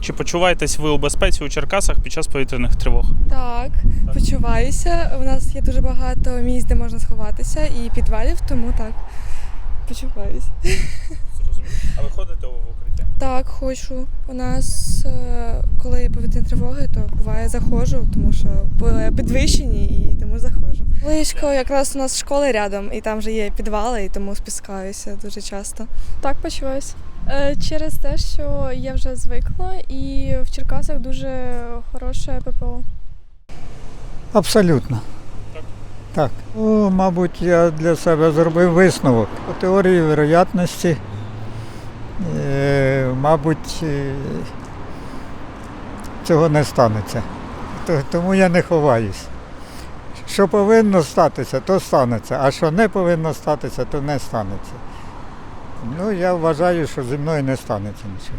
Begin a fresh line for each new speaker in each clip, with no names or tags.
Чи почуваєтесь ви у безпеці у Черкасах під час повітряних тривог?
Так, почуваюся. У нас є дуже багато місць, де можна сховатися, і підвалів, тому так. Почуваюся.
А ви ходите у укриття?
Так, хочу. У нас, е, коли є повітряні тривоги, то буває заходжу, тому що були підвищені і тому заходжу. Близько, якраз у нас школи рядом, і там вже є підвали, і тому спускаюся дуже часто.
Так, почуваюся. Е, Через те, що я вже звикла, і в Черкасах дуже хороше ППО.
Абсолютно.
Так?
Так. Ну, мабуть, я для себе зробив висновок. По теорії вероятності, е, мабуть, е, цього не станеться. Тому я не ховаюсь. Що повинно статися, то станеться, а що не повинно статися, то не станеться. Ну, я вважаю, що зі мною не станеться нічого.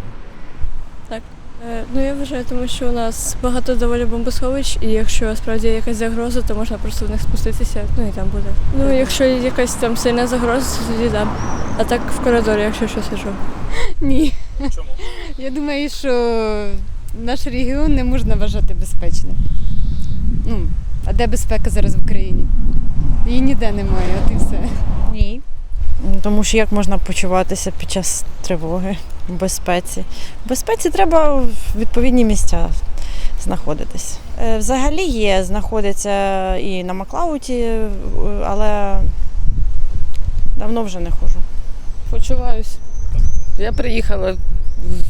Е, Ну я вважаю, тому що у нас багато доволі бомбосховищ, і якщо справді є якась загроза, то можна просто в них спуститися, ну і там буде. Ну, якщо є якась там сильна загроза, то тоді да. А так в коридорі, якщо що сижу.
Ні.
Чому?
Я думаю, що наш регіон не можна вважати безпечним. Ну, а де безпека зараз в Україні? Її ніде немає, от і все.
Ні. Тому що як можна почуватися під час тривоги в безпеці? В безпеці треба в відповідні місця знаходитись. Е, Взагалі є, знаходиться і на Маклауті, е, але давно вже не ходжу.
Почуваюсь. Я приїхала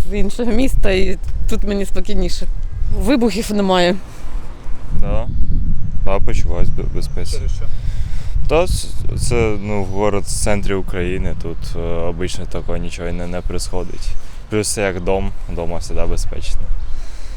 з іншого міста і тут мені спокійніше. Вибухів немає.
Да. Да, почуваюсь в безпеці. Та це ну, город в центрі України, тут е, обично такого нічого не, не происходить. Плюс як дом, вдома завжди безпечно.